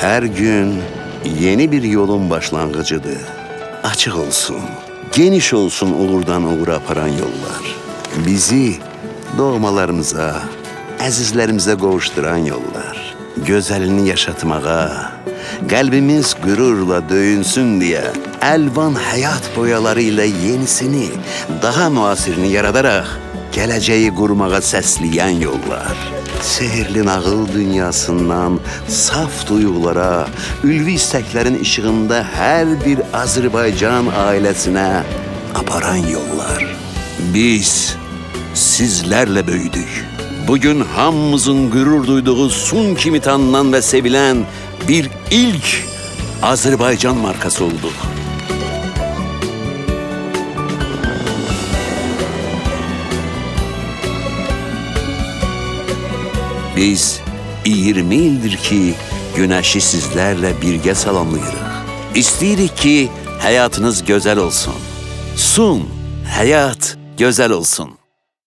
Her gün yeni bir yolun başlangıcıdır. Açık olsun, geniş olsun uğurdan uğura aparan yollar. Bizi doğmalarımıza, əzizlərimizə qovuşduran yollar. Gözəlini yaşatmağa, qəlbimiz qürurla döyünsün deyə əlvan həyat boyaları ilə yenisini, daha müasirini yaradaraq gələcəyi qurmağa səsləyən yollar. Sehirli nağıl dünyasından saf duyğulara, ülvi istəklərin işığında hər bir Azərbaycan ailəsinə aparan yollar. Biz sizlərlə böyüdük. Bugün hamımızın gurur duyduğu Sun kimi tanınan ve sevilen bir ilk Azerbaycan markası olduk. Biz 20 ildir ki güneşi sizlerle birge salamlayırıq. İstəyirik ki hayatınız güzel olsun. Sun, hayat güzel olsun.